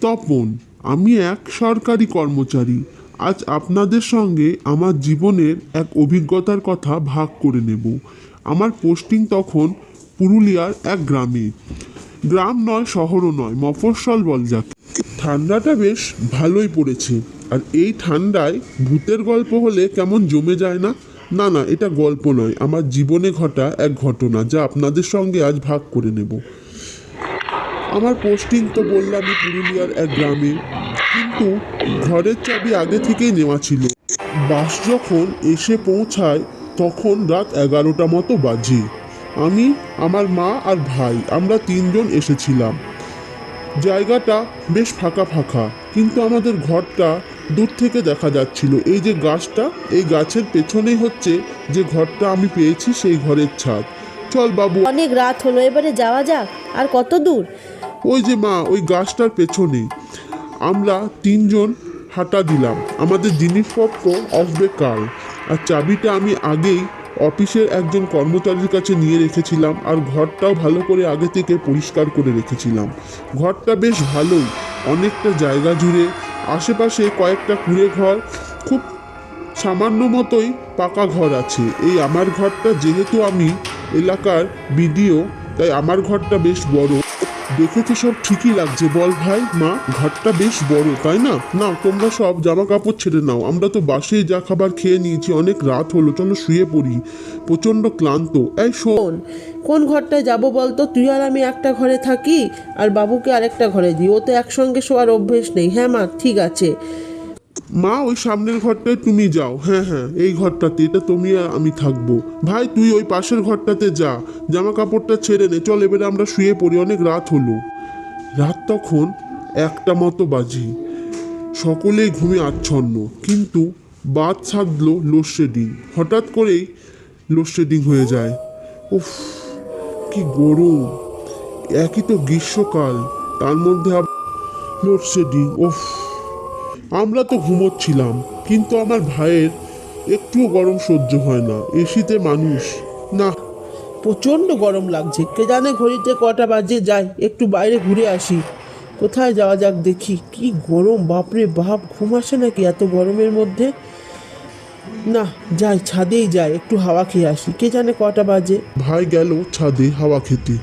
তপন, আমি এক সরকারি কর্মচারী। আজ আপনাদের সঙ্গে আমার জীবনের এক অভিজ্ঞতার কথা ভাগ করে নেব। আমার পোস্টিং তখন পুরুলিয়ার এক গ্রামে। গ্রাম নয়, শহরও নয়, মফস্বল বল যাকে। ঠান্ডাটা বেশ ভালোই পড়েছে। আর এই ঠান্ডায় ভূতের গল্প হলে কেমন জমে যায় না? না না, এটা গল্প নয়। আমার জীবনে ঘটা এক ঘটনা যা আপনাদের সঙ্গে আজ ভাগ করে নেব। আমার পোস্টিং তো বললামই পুরুলিয়ার এক গ্রামে, কিন্তু ঘরের চাবি আগে থেকেই নেওয়া ছিল। বাস যখন এসে পৌঁছায়, তখন রাত এগারোটা মতো বাজে। আমি, আমার মা আর ভাই, আমরা তিনজন এসেছিলাম। জায়গাটা বেশ ফাঁকা ফাঁকা, কিন্তু আমাদের ঘরটা দূর থেকে দেখা যাচ্ছিল। এই যে গাছটা এই গাছের পেছনেই হচ্ছে যে ঘরটা আমি পেয়েছি সেই ঘরের ছাদ। চল বাবু। অনেক রাত হলো এবারে যাওয়া যাক। আর কত দূর? ওই যে মা ওই গাছটার পেছনে আমরা তিনজন হাঁটা দিলাম। আমাদের জিনিসপত্র আসবে কাল। আর চাবিটা আমি আগেই অফিসের একজন কর্মচারীর কাছে নিয়ে রেখেছিলাম আর ঘরটাও ভালো করে আগে থেকে পরিষ্কার করে রেখেছিলাম। ঘরটা বেশ ভালোই অনেকটা জায়গা জুড়ে আশেপাশে কয়েকটা কুড়ে ঘর, খুব সামান্য মতোই পাকা ঘর আছে। এই আমার ঘরটা যেহেতু আমি এলাকার বিডিও, তাই আমার ঘরটা বেশ বড়। দেখে তো সব ঠিকই লাগছে। বল ভাই, মা ঘরটা বেশ বড়, তাই না? না তোমরা সব জামা কাপড় ছেড়ে নাও। আমরা তো বাসেই যা খাবার খেয়ে নিয়েছি, অনেক রাত হলো, চলো শুয়ে পড়ি। প্রচণ্ড ক্লান্ত। এই শোন কোন ঘরটায় যাব বলতো? তুই আর আমি একটা ঘরে থাকি, আর বাবুকে আরেকটা ঘরে দিই। ও তো একসঙ্গে শোয়ার অভ্যেস নেই। হ্যাঁ মা, ঠিক আছে। মা, ওই সামনের ঘরটায় তুমি যাও। হ্যাঁ হ্যাঁ এই ঘরটাতে, এটা তুমি আর আমি থাকব। ভাই, তুই ওই পাশের ঘরটাতে যা। জামা কাপড়টা ছেড়ে নে। চল, এবারে আমরা শুয়ে পড়ি। অনেক রাত হলো। রাত তখন একটা মতো বাজি। সকলেই ঘুমে আচ্ছন্ন। কিন্তু বাদ সাধলো লোডশেডিং। হঠাৎ করেই লোডশেডিং হয়ে যায়। উফ, কি গরম। একই তো গ্রীষ্মকাল। তার মধ্যে লোডশেডিং। উফ। আমরা তো ঘুমোচ্ছিলাম কিন্তু আমার ভাইয়ের একটুও গরম সহ্য হয় না। এসিতে মানুষ না। প্রচণ্ড গরম লাগছে। কে জানে ঘড়িতে কটা বাজে যাই একটু বাইরে ঘুরে আসি। কোথায় যাওয়া যাক দেখি। কি গরম বাপরে বাপ ঘুম আসে নাকি এত গরমের মধ্যে? না যাই ছাদেই যাই একটু হাওয়া খেয়ে আসি। কে জানে কটা বাজে। ভাই গেল ছাদে হাওয়া খেতে।